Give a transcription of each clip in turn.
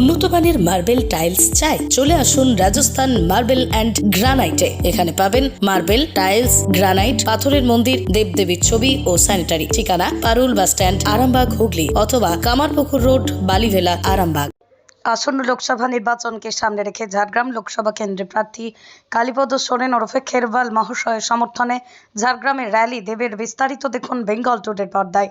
উন্নত মানের marble tiles চাই, চলে আসুন রাজস্থান মার্বেল অ্যান্ড গ্রানাইটে। এখানে পাবেন মার্বেল, টাইলস, গ্রানাইট, পাথরের মন্দির, দেবদেবীর ছবি ও স্যানিটারি। ঠিকানা, পারুল বাস স্ট্যান্ড, আরামবাগ, হুগলি অথবা কামারপুকুর রোড, বালিভেলা, আরামবাগ। আসন্ন লোকসভা নির্বাচনকে সামনে রেখে ঝাড়গ্রাম লোকসভা কেন্দ্রে প্রার্থী কালীপদ সোরেন ওরফে খেরওয়াল মহাশয়ের সমর্থনে ঝাড়গ্রামের র্যালি, দেবের বিস্তারিত দেখুন বেঙ্গল টুডের পর্দায়।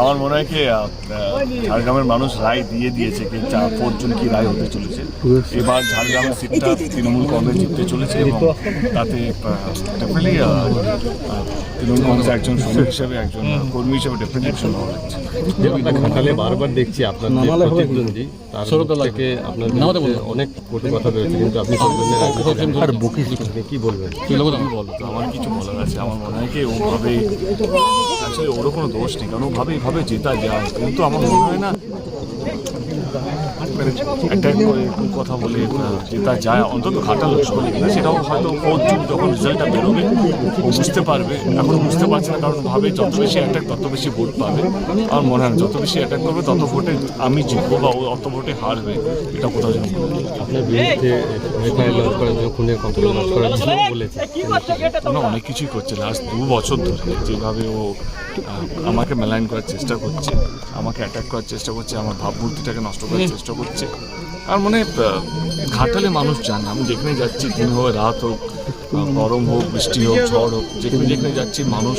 আমার মনে হয় কি ঝাড়গ্রামের মানুষ রায় দিয়ে দিয়েছে কি চার পাঁচজন কি রায় হতে চলেছে। এবার ঝাড়গ্রামের সিটটা তৃণমূল কংগ্রেস জিততে চলেছে এবং তাতে ডেফিনেটলি তৃণমূল কংগ্রেসের একজন শ্রমিক হিসেবে একজন কর্মী হিসেবে ডেফিনেটলি যেটা ঘাটালে বারবার দেখছি আপনার যে প্রতিদ্বন্দ্বী। তার থেকে আপনার বলতে অনেক কটু কথা বেরোচ্ছে কিন্তু আপনি সৌজন্যের আর বুকি কি বলবেন? কি বলো তো আমার কিছু বলার আছে। আমার মনে হয় কি ওভাবে আসলে ওরও কোনো দোষ নেই কারণ ওভাবে এইভাবে জেতা যায়। কিন্তু আমার মনে হয় না অ্যাটাক করে একটু কথা বলে জেতা যায় অন্তত ঘাটাল লোকসভা কিনা সেটাও হয়তো ফোর্থ জুন যখন রেজাল্টটা বেরোবে বুঝতে পারবে। এখন বুঝতে পারছে না কারণ ভাবে যত বেশি অ্যাটাক তত বেশি ভোট পাবে। আমার মনে হয় না যত বেশি অ্যাটাক করবে তত ভোটে আমি জিতবো বা ও অত ভোটে হারবে এটা কোথাও যেন। আপনার বিরুদ্ধে এফআইআর লঞ্চ করার জন্য খুনের কমপ্লেন লঞ্চ করার জন্য বলেছে। ওনা অনেক কিছুই করছে লাস্ট দু বছর ধরে যেভাবে ও আমাকে মেলাইন করার চেষ্টা করছে আমাকে অ্যাটাক করার চেষ্টা করছে আমার ভাবমূর্তিটাকে নষ্ট করার চেষ্টা করছে। আর মনে ঘাটালে মানুষ জানে আমি যেখানে যাচ্ছি দিন হোক রাত হোক গরম হোক বৃষ্টি হোক ঝড় হোক যেখানে যেখানে যাচ্ছি মানুষ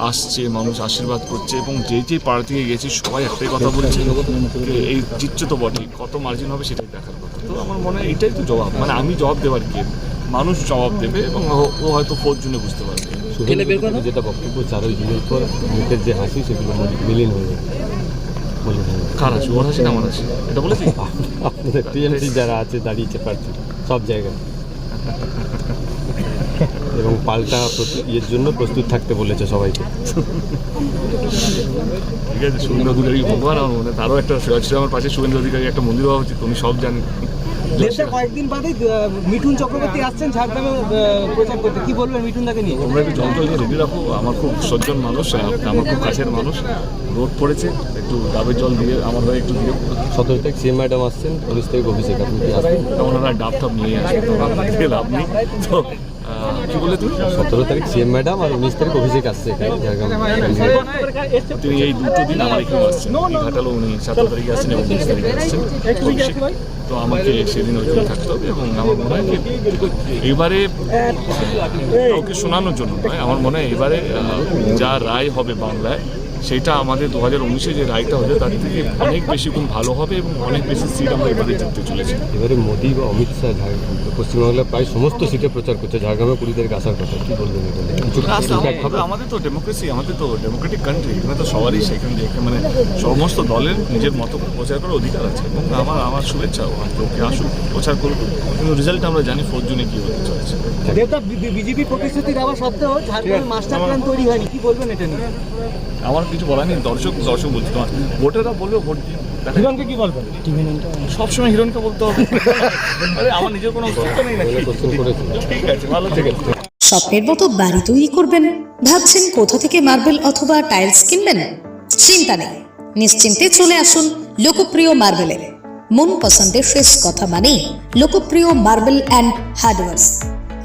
আসছে মানুষ আশীর্বাদ করছে এবং যে যে পাড়া থেকে গেছি সবাই একটাই কথা বলছে এই জিতছে তো বটেই কত মার্জিন হবে সেটাই দেখার কথা। তো আমার মনে হয় এটাই তো জবাব মানে আমি জবাব দেওয়ার কে? মানুষ জবাব দেবে এবং ও- হয়তো ফোর্থ জুনে বুঝতে পারবে। যেটা বক্তব্য চারই জুনের পর মুখের যে হাসি সেগুলো মিলিন হয়ে যাবে। বলে কার আছে ওর হাসি না আমার এটা বলেছি আপনাদের টিএমসি যারা আছে দাঁড়িয়েছে প্রার্থী সব জায়গায় এবং পাল্টা ইয়ের জন্য প্রস্তুত থাকতে বলেছে সবাইকে ঠিক আছে শুভেন্দু অধিকারী ভগবান আমার মনে তারও একটা ছিল আমার পাশে শুভেন্দু অধিকারী একটা মন্দির হওয়া উচিত তুমি সব জানেন দেশে কয়েকদিন বাদে মিঠুন চক্রবর্তী আসছেন ঝাড়গ্রামে প্রচার করতে। কি বলবেন মিঠুন দাকে নিয়ে? তোমরা একটু যন্ত্র রেডি রাখো। আমার খুব সজ্জন মানুষ আমার খুব কাছের মানুষ। রোদ পড়েছে একটু ডাবের জল দিয়ে আমার হয়ে একটু দিয়ে। সতেরো তারিখ সিএম ম্যাডাম আসছেন উনিশ তারিখ অফিসে আপনি কি আসবেন ওনারা ডাব টাব নিয়ে আপনার লাভ নেই তো কি বলে তুমি? সতেরো তারিখ সিএম ম্যাডাম আর উনিশ তারিখ অভিষেক আসছে তিনি এই দুটো দিন আমার এখানে আসছেন ঘাটালো উনি সতেরো তারিখে আসছেন এবং উনিশ তারিখে আসছেন। তো আমাকে সেদিন ওইখানে থাকতে হবে এবং আমার মনে হয় এবারে কাউকে শোনানোর জন্য নয় আমার মনে হয় এবারে যা রায় হবে বাংলায় সেটা আমাদের দু হাজার উনিশে যে রায়টা হবে তার থেকে অনেক বেশি গুণ ভালো হবে এবং অনেক বেশি সিট আমরা এবারে জিততে চলেছি। এবারে মোদি বা অমিত শাহ পশ্চিমবাংলার প্রায় সমস্ত সিটে প্রচার করছে ঝাড়গ্রামে কুড়ি তারিখ আসার কথা কি বলবেন এটা? আমাদের- তো ডেমোক্রেসি আমাদের তো ডেমোক্রেটিক কান্ট্রি এখানে তো সবারই সেখানে যেখানে মানে সমস্ত দলের নিজের মতো প্রচার করার অধিকার আছে এবং আমার আমার শুভেচ্ছা ওকে আসুক প্রচার করুক কিন্তু রেজাল্ট আমরা জানি ফোর জুনে কি হতে চলেছে। বিজেপি প্রতিশ্রুতি দেওয়া সত্ত্বেও ঝাড়গ্রামে মাস্টার প্ল্যান তৈরি হয়নি কি বলবেন এটা নিয়ে? আমার কিছু বলার নেই দর্শক দর্শক বলছি তোমার। ভোটাররা বলবে ভোট দিন দেখা কি বলবেন সবসময় হিরোনকে বলতে হবে। আরে আমার নিজের কোনো অস্তিত্ব নেই নাকি? ঠিক আছে ভালো আছে স্বপ্নের মতো বাড়ি তৈরি করবেন? ভাবছেন কোথা থেকে মার্বেল অথবা টাইলস কিনবেন? চিন্তা নেই। নিশ্চিন্তে চলে আসুন লোকপ্রিয় মার্বেলের। মন পছন্দের শেষ কথা মানেই লোকপ্রিয় মার্বেল অ্যান্ড হার্ডওয়ার্স।